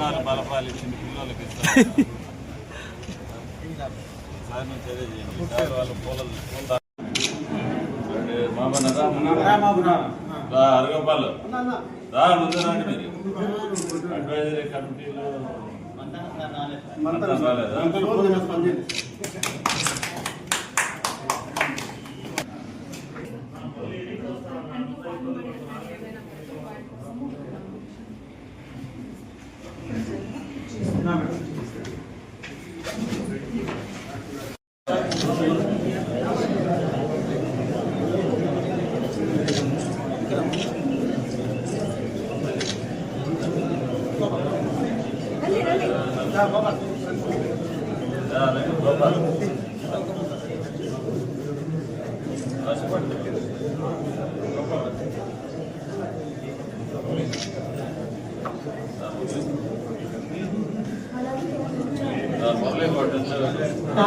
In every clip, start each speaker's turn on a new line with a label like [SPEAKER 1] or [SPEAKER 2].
[SPEAKER 1] నాలుగు బలపాలు ఇచ్చింది పిల్లలకి ఇస్తారు. సార్ నుంచి అదే చేయండి. సార్ వాళ్ళు పూలలు పూల అంటే మామన్న రా. రా, అరగపాలు రా ముందు రండి మీరు అడ్వైజరీ కమిటీలో రాలేదా? కష్టపడు. రా,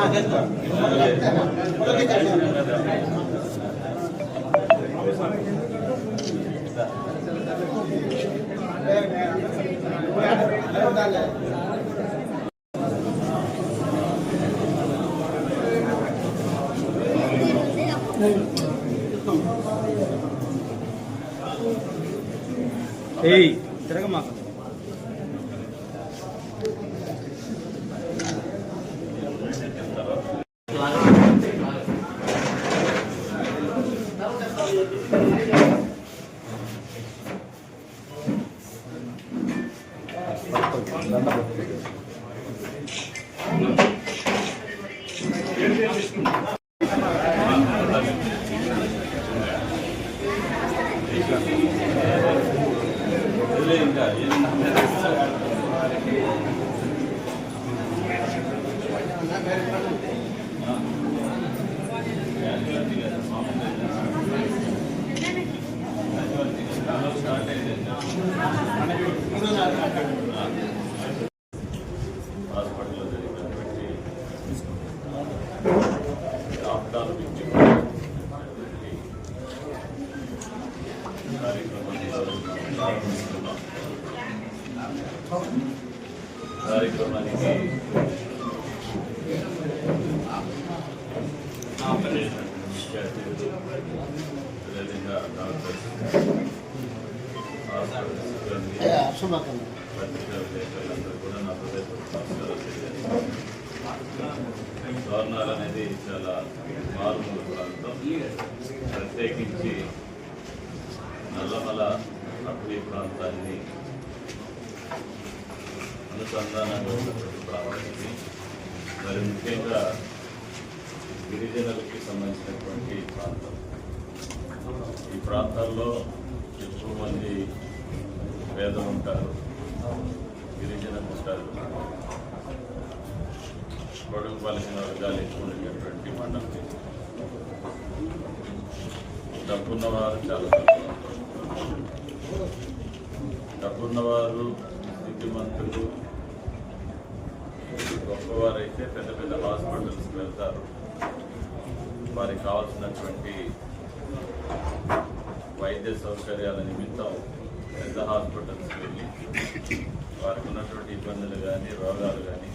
[SPEAKER 1] Ei, entrega a massa. Governor అనేది చాలా మారుమూల ప్రాంతం. ప్రత్యేకించి నల్లమల అటవీ ప్రాంతాన్ని అనుసంధానంగా ఉన్నటువంటి ప్రాంతాన్ని మరి ముఖ్యంగా గిరిజనులకి సంబంధించినటువంటి ప్రాంతం. ఈ ప్రాంతాల్లో ఎక్కువ మంది పేదలు ఉంటారు. గిరిజనులు ఉంటారు. గొడవ పలికిన వర్గాలు ఎక్కువ ఉండేటువంటి మండలం డబ్బున్నవారు చాలా తక్కువ. డబ్బున్నవారు స్థితిమంతులు గొప్పవారైతే పెద్ద పెద్ద హాస్పిటల్స్కి వెళ్తారు. వారికి కావాల్సినటువంటి వైద్య సౌకర్యాల నిమిత్తం పెద్ద హాస్పిటల్స్ వెళ్ళి వారికి ఉన్నటువంటి ఇబ్బందులు కానీ రోగాలు కానీ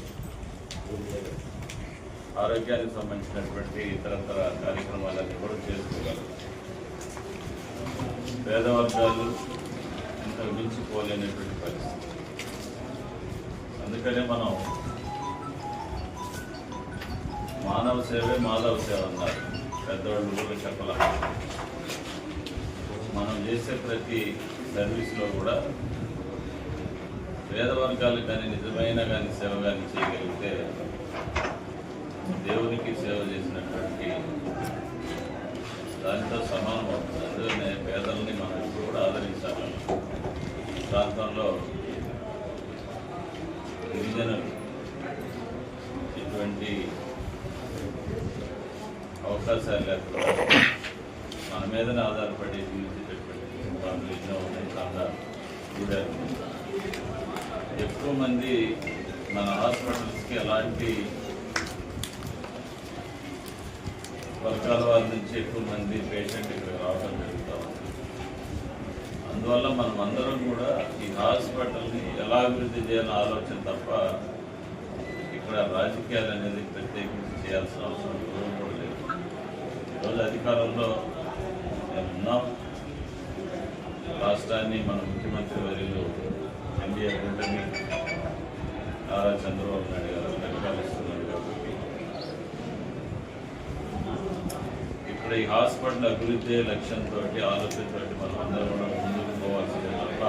[SPEAKER 1] ఆరోగ్యానికి సంబంధించినటువంటి ఇతరతర కార్యక్రమాలన్నీ కూడా చేసుకోగలరు. పేద వర్గాలు ఇంత మించిపోలేనటువంటి పరిస్థితి. అందుకనే మనం మానవ సేవే మాధవ సేవ అన్నారు. పెద్దవాళ్ళు కూడా చెప్పాల. మనం చేసే ప్రతి సర్వీస్లో కూడా పేదవర్గాలకి కానీ నిజమైన కానీ సేవ కానీ చేయగలిగితే దేవునికి సేవ చేసినటువంటి దానితో సమానం అవుతుంది. అందుకనే పేదల్ని మనం ఇప్పుడు కూడా ఆదరించాలి. ప్రాంతంలో గిరిజనులు ఇటువంటి అవకాశాలు లేకపోతే మన మీదనే ఆధారపడే జీవితం వాళ్ళు ఉన్నాయి చాలా ఎక్కువ మంది మన హాస్పిటల్స్కి ఎలాంటి వర్గాల వారి నుంచి ఎక్కువ మంది పేషెంట్ ఇక్కడ రావడం జరుగుతూ ఉంది. అందువల్ల మనం అందరం కూడా ఈ హాస్పిటల్ని ఎలా అభివృద్ధి చేయాలని ఆలోచన తప్ప ఇక్కడ రాజకీయాలు అనేది ప్రత్యేకించి చేయాల్సిన అవసరం కూడా లేదు. ఈరోజు అధికారంలో ఉన్నాం. రాష్ట్రాన్ని మన ముఖ్యమంత్రి వర్యులు ఎన్డీఏ కూటమి నారా చంద్రబాబు నాయుడు గారు పరిపాలిస్తున్నారు కాబట్టి ఇక్కడ ఈ హాస్పిటల్ అభివృద్ధి లక్ష్యంతో ఆలోచనతో మనం అందరం కూడా ముందుకు పోవాల్సిందే తప్ప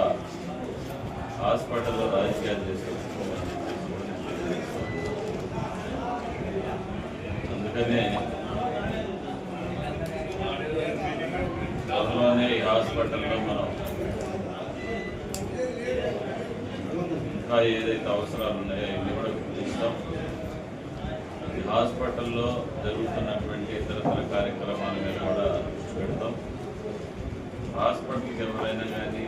[SPEAKER 1] హాస్పిటల్లో రాజకీయాలు చేసుకోవాలని అందుకనే త్వరలోనే ఈ హాస్పిటల్లో మనం ఇంకా ఏదైతే అవసరాలు ఉన్నాయో ఇవి కూడా గుర్తిస్తాం. హాస్పిటల్లో జరుగుతున్నటువంటి ఇతరతర కార్యక్రమాల మీద కూడా దృష్టి పెడతాం. హాస్పిటల్కి ఎవరైనా కానీ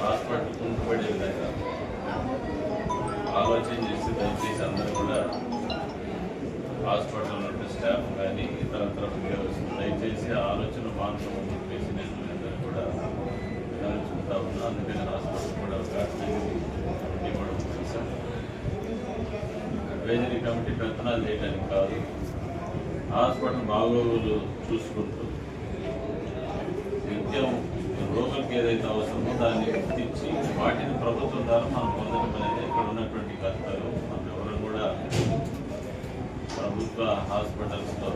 [SPEAKER 1] హాస్పిటల్ కుంటుపడే విధంగా ఆలోచన చేసి దయచేసి అందరూ కూడా హాస్పిటల్ ఉన్న స్టాఫ్ కానీ ఇతరత్ర ఉద్యోగస్తులు దయచేసి ఆలోచన మానుకోమని చెప్పేసి నేను అందరూ కూడా వినాల్చుకుంటా ఉన్నా అందుకని హాస్పిటల్ కూడా ఒక కమిటీ అడ్వైజరీ కమిటీ పెత్తనాలు చేయడానికి కాదు. హాస్పిటల్ బాగోగులు చూసుకుంటూ నిత్యం రోగులకి ఏదైతే అవసరమో దాన్ని గుర్తించి వాటిని ప్రభుత్వం ద్వారా మనం పొందడం అనేది ఇక్కడ ఉన్నటువంటి కర్తలు మనం ఎవరు కూడా ప్రభుత్వ హాస్పిటల్స్లో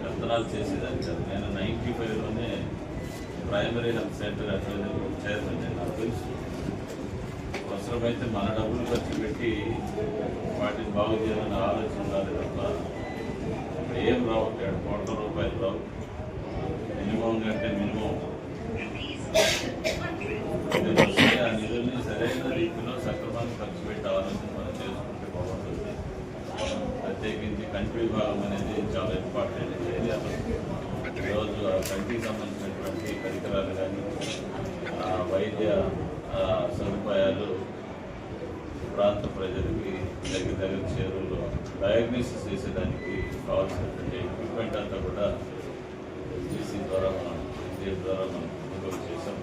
[SPEAKER 1] పెత్తనాలు చేసేదాన్ని కాదు. నేను ninety ఫైవ్లోనే primary health centre adviser chairman నేను నాకు తెలుసు. అవసరమైతే మన డబ్బులు ఖర్చు పెట్టి వాటిని బాగు చేయాలని ఆలోచన ఉండాలి తప్ప ఏం రావు ఏడు కోట్ల రూపాయలు రావు. మినిమం కంటే మినిమం. ఆ నిధుల్ని సరైన రీతిలో సక్రమాన్ని ఖర్చు పెట్టే ఆలోచన మనం చేసుకుంటే బాగుంటుంది. ప్రత్యేకించి కంటి విభాగం అనేది చాలా ఇంపార్టెంట్. ఏరియాలో ఈరోజు ఆ కంటికి సంబంధించినటువంటి పరికరాలు కానీ వైద్య సదుపాయాలు ప్రాంత ప్రజలకి దగ్గర దగ్గర చేరువలో డయాగ్నోసిస్ చేసేదానికి కావాల్సినటువంటి ఎక్విప్మెంట్ అంతా కూడా ఎస్డిసి ద్వారా మనం ఎస్డిఎఫ్ ద్వారా మనం కొనుగోలు చేసాం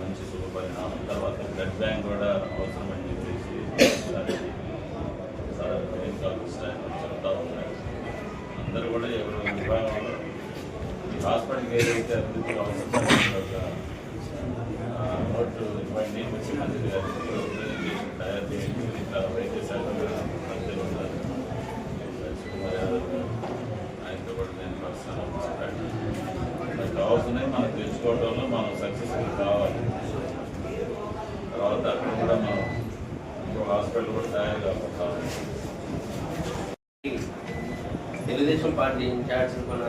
[SPEAKER 1] మంచి శుభపరిణామం. తర్వాత బ్లడ్ బ్యాంక్ కూడా అవసరమని చెప్పేసి ఒకసారి సార్ మెయిన్ ఆఫీస్ చెప్తా ఉన్నారు. అందరూ కూడా ఎవరు విభాగంలో హాస్పిటల్కి ఏదైతే అభివృద్ధి అవసరం నోటు ఇవ్వండి ముఖ్యమంత్రి గారికి రిప్రజెంటేషన్ తయారు చేయండి ఇట్లా వైద్య శాఖ మంత్రులు ఉన్నారు రాజ్కుమార్ యాదవ్ గారు ఆయనతో కూడా నేను పర్సనల్ మాట్లాడి మనకు కావాల్సినవి మనం తెచ్చుకోవడంలో మనం సక్సెస్ఫుల్ కావాలి తర్వాత అక్కడ కూడా మనం ఇంకో హాస్పిటల్ కూడా తయారు కావాలి
[SPEAKER 2] తెలుగుదేశం పార్టీ ఇన్ఛార్జ్ మన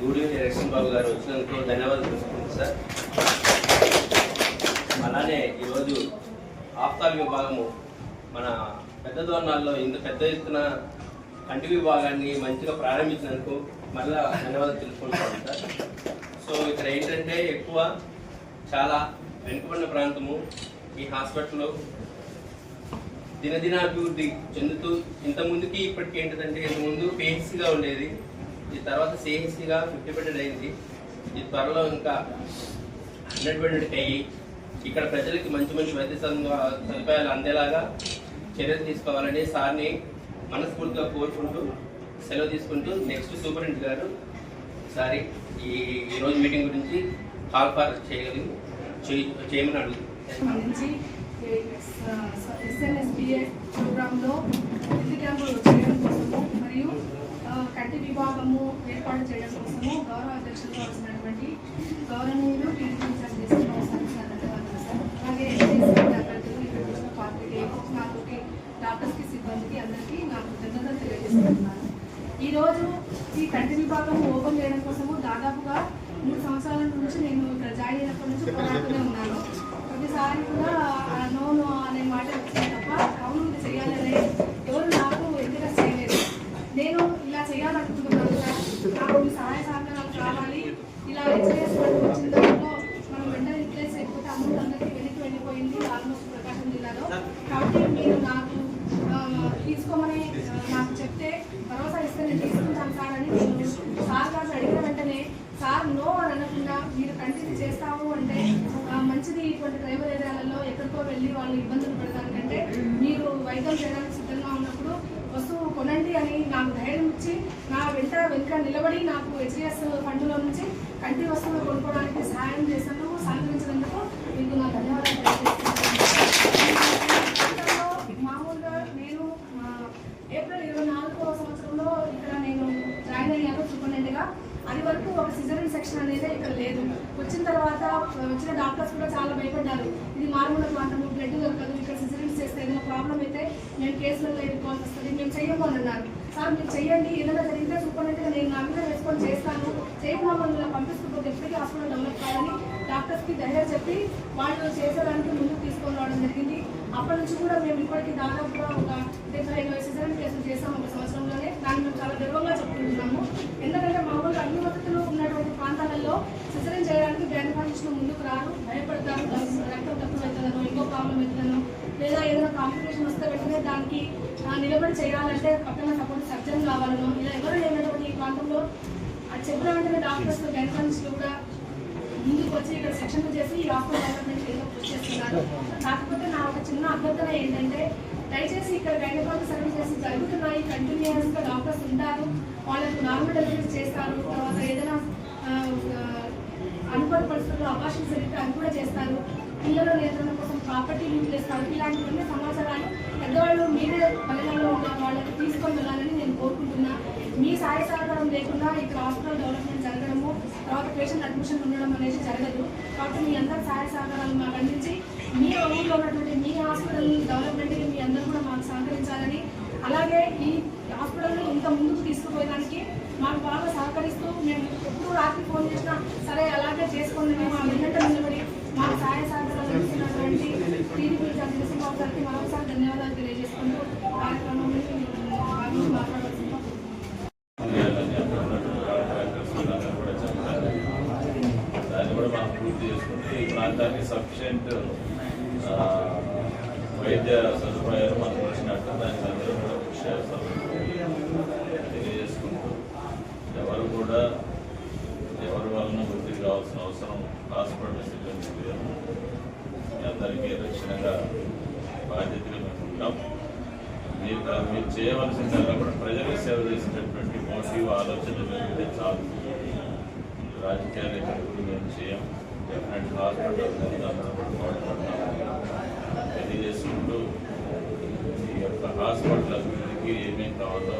[SPEAKER 2] గూడూరి నరసింహ బాబు గారు వచ్చినందుకు ధన్యవాదాలు తెలుసుకుంటుంది సార్. అలానే ఈరోజు ఆఫ్తాల్ విభాగము మన పెద్ద దోరణాల్లో ఇంత పెద్ద ఎత్తున కంటి విభాగాన్ని మంచిగా ప్రారంభించినందుకు మళ్ళా ధన్యవాదాలు తెలుసుకుంటాం సార్. సో ఇక్కడ ఏంటంటే ఎక్కువ చాలా వెనుకబడిన ప్రాంతము ఈ హాస్పిటల్లో దినదినాభివృద్ధి చెందుతూ ఇంత ముందుకి ఇప్పటికి ఏంటంటే ఇంతకుముందు ముందు ఉండేది ఈ తర్వాత సిహెచ్సిగా ఫిఫ్టీ బెడెడ్ అయింది. ఈ త్వరలో ఇంకా హండ్రెడ్ బెడెడ్ అయ్యి ఇక్కడ ప్రజలకి మంచి మంచి వైద్య సదుపాయాలు అందేలాగా చర్యలు తీసుకోవాలని సార్ని మనస్ఫూర్తిగా కోరుకుంటూ సెలవు తీసుకుంటూ నెక్స్ట్ సూపరింటెండెంట్ గారు సారీ ఈ ఈరోజు మీటింగ్ గురించి కాల్ ఫార్ చేయగలి చేయ- చేయమని
[SPEAKER 3] అడుగు ఎస్ఎన్ఎస్బిఏ ప్రోగ్రాంలో చేయడం కోసము మరియు కంటి విభాగము ఏర్పాటు చేయడం కోసము గౌరవ అధ్యక్షులుగా వచ్చినటువంటి గౌరవనీయులు టీడీపీ చేస్తున్న సార్ అలాగే అభ్యర్థులు ఇక్కడ వచ్చిన పాత్రికేయులు నాతోటి డాక్టర్స్కి సిబ్బందికి అందరికీ నాకు కృతజ్ఞతలు తెలియజేస్తున్నాను ఈ రోజు ఈ కంటి విభాగం ఓపెన్ చేయడం కోసము దాదాపుగా మూడు సంవత్సరాల నుంచి నేను ఇక్కడ జాయిన్ అయినప్పటి నుంచి పోరాడుతూనే ఉన్నాను. ప్రతిసారి కూడా నోను నో నో అనే మాట వచ్చింది తప్ప అవును ఇది చేయాలనే ఎవరు నాకు ఎందుకు చేయలేదు. నేను ఇలా చేయాలనుకుంది ప్రభుత్వం నాకు మీ సహాయ సహకారాలు కావాలి. ఇలా హెచ్ఐఎస్ మనం వెంటనే రిప్లేస్ అయిపోతే అమౌంట్ అందరికీ వెనక్కి వెళ్ళిపోయింది ఆల్మోస్ట్ ప్రకాశం జిల్లాలో. కాబట్టి మీరు నాకు తీసుకోమని నాకు చెప్తే భరోసా ఇస్తే నేను తీసుకుంటాను సార్ అని నేను సార్ గారు అడిగిన వెంటనే సార్ నో అని అనకుండా మీరు కంటిన్యూ చేస్తాము అంటే మంచిది ఇటువంటి డ్రైవర్ ఏరియాలలో ఎక్కడికో వెళ్ళి వాళ్ళు ఇబ్బందులు పడతారు అంటే మీరు వైద్యం చేయడానికి నుంచి నా వెంట వెనుక నిలబడి నాకు హెచ్డిఎస్ ఫండ్లో నుంచి కంటి వస్తువులు కొనుక్కోవడానికి సహాయం చేసినందుకు సహకరించినందుకు మీకు నా ధన్యవాదాలు మామూలుగా నేను ఏప్రిల్ ఇరవై నాలుగో సంవత్సరంలో ఇక్కడ నేను జాయిన్ అయ్యాను సూపరింటెండెంట్గా. అది వరకు ఒక సిజరన్ సెక్షన్ అనేది ఇక్కడ లేదు. వచ్చిన తర్వాత వచ్చిన డాక్టర్స్ కూడా చాలా భయపడ్డారు. ఇది మారుమూల ప్రాంతము బ్లడ్ దొరకదు ఇక్కడ సిజరన్స్ చేస్తే ఏదైనా ప్రాబ్లం అయితే మేము కేసులలో ఎదుర్కోవాల్సి వస్తుంది మేము చెయ్యము అన్నారు. సార్ మీరు చేయండి ఏదైనా జరిగితే సూపరింటెండెంట్గా నేను నా మీద రెస్పాన్స్ చేస్తాను. చేయకుండా మమ్మల్ని పంపిస్తుంటే ఎప్పటికీ హాస్పిటల్ డెవలప్ కాదని డాక్టర్స్కి ధైర్యం చెప్పి వాళ్ళు చేసేదానికి ముందుకు తీసుకొని రావడం జరిగింది. అప్పటి నుంచి కూడా మేము ఇప్పటికీ దాదాపుగా ఒక డెబ్బై ఎనభై సిజరన్ కేసులు చేసాము ఒక సంవత్సరంలోనే. దాన్ని మేము చాలా గర్వంగా చెప్పుకుంటున్నాము. ఎందుకంటే మా ఊళ్ళో అన్ని వసతులు ఉన్నటువంటి ప్రాంతాలలో సిజరన్ చేయడానికి గైనకాలజిస్టులు ముందుకు రారు. భయపడతారు. రక్తం తక్కువ అవుతుందనో ఇంకో ప్రాబ్లం అవుతుందనో లేదా ఏదైనా కాంప్లికేషన్ వస్తే వెంటనే దానికి నిలబడి చేయాలంటే పక్కన సపోర్ట్ సర్జన్ కావాలను. ఇలా ఎవరు లేనటువంటి ఈ ప్రాంతంలో అది చెప్పిన వెంటనే డాక్టర్స్ గైనకాలజిస్టులు కూడా ముందుకు వచ్చి ఇక్కడ శిక్షణ చేసి ఈ హాస్పిటల్ డెవలప్మెంట్ ఏదో కృషి చేస్తున్నారు. కాకపోతే నా ఒక చిన్న అభ్యర్థన ఏంటంటే దయచేసి ఇక్కడ గైనకాలజీ సర్వీసెస్ జరుగుతున్నాయి కంటిన్యూస్గా డాక్టర్స్ ఉంటారు వాళ్ళకు నార్మల్ డెలివరీస్ చేస్తారు తర్వాత ఏదైనా అనుకోని పరిస్థితుల్లో అవకాశం జరిగితే అది కూడా చేస్తారు. పిల్లల నియంత్రణ కోసం ప్రాపర్టీ లీవ్ చేస్తారు ఇలాంటివన్నీ సమాచారాలు పెద్దవాళ్ళు మీరే పల్లెల్లో ఉన్న వాళ్ళకి తీసుకొని వెళ్ళాలని నేను కోరుకుంటున్నా. మీ సహాయ సహకారం లేకుండా ఇక్కడ హాస్పిటల్ డెవలప్మెంట్ జరగడము తర్వాత పేషెంట్ అడ్మిషన్ ఉండడం అనేది జరగదు. కాబట్టి మీ అందరి సహాయ సహకారాలు మాకు అందించి మీ ఊళ్ళో ఉన్నటువంటి మీ హాస్పిటల్ డెవలప్మెంట్కి మీ అందరూ కూడా మాకు సహకరించాలని అలాగే ఈ హాస్పిటల్ని ఇంత ముందుకు తీసుకుపోయడానికి మాకు బాగా సహకరిస్తూ మేము ఎప్పుడు రాత్రి ఫోన్ చేసినా సరే అలాగే చేసుకోండి మేము మా వెన్నట నిలబడి మాకు సహాయ సహకారాలు అందిస్తున్నటువంటి టీడీపీ చంద్రశేఖర్ గారికి మరొకసారి ధన్యవాదాలు తెలియజేసుకుంటూ కార్యక్రమాన్ని భాగంగా
[SPEAKER 1] కూడా దాన్ని కూడా మనం పూర్తి చేసుకుంటే ఈ ప్రాంతానికి సఫిషియెంట్ వైద్య సదుపాయాలు మనకు వచ్చినట్టు దానికి అందరూ కూడా కృషి చేస్తాం తెలియజేసుకుంటూ ఎవరు కూడా ఎవరి వలన వృద్ధి కావాల్సిన అవసరం హాస్పిటల్ సిబ్బంది లేదు మీ అందరికీ రక్షణగా బాధ్యతగా మేము ఉంటాం మీరు మీరు చేయవలసిందల్లా కూడా ప్రజలకు సేవ చేసేటటువంటి మోటివ్ ఆలోచన జరిగితే చాలు. రాజకీయాలు ఎక్కడ మేము చేయం. డెఫినెట్ హాస్పిటల్ అందరూ కూడా పాటుపడతాం తెలియజేసుకుంటూ ఈ యొక్క హాస్పిటల్ అభివృద్ధికి ఏమేమి కావాలో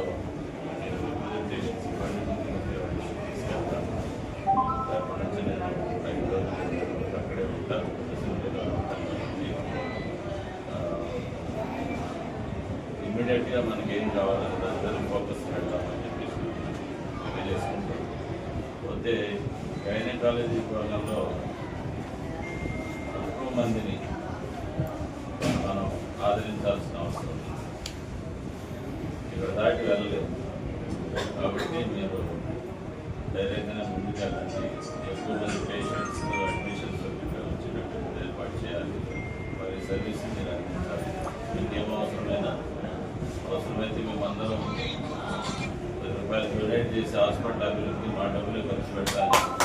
[SPEAKER 1] మీరు రిప్రజెంటేషన్స్ ఇవ్వండి. ఇమీడియట్గా మనకి ఏం కావాలని దాని మీద ఫోకస్ పెడతామని చెప్పేసి తెలియజేసుకుంటాం పోతే గైనకాలజీ విభాగంలో తక్కువ మందిని మనం ఆదరించాల్సిన అవసరం ఉంది. ఇక్కడ దాటి వెళ్ళలేదు. కాబట్టి మీరు ధైర్యంగా ముందుకెళ్ళండి ఎక్కువ మంది పేషెంట్స్ అడ్మిషన్స్ వచ్చేటట్టు ఏర్పాటు చేయాలి. వారి సర్వీస్ మీరు అందించాలి మీకేమో అవసరమైనా అవసరమైతే మేమందరం పది రూపాయలు డొనేట్ చేసి హాస్పిటల్ అభివృద్ధి మా డబ్బులు ఖర్చు పెట్టాలి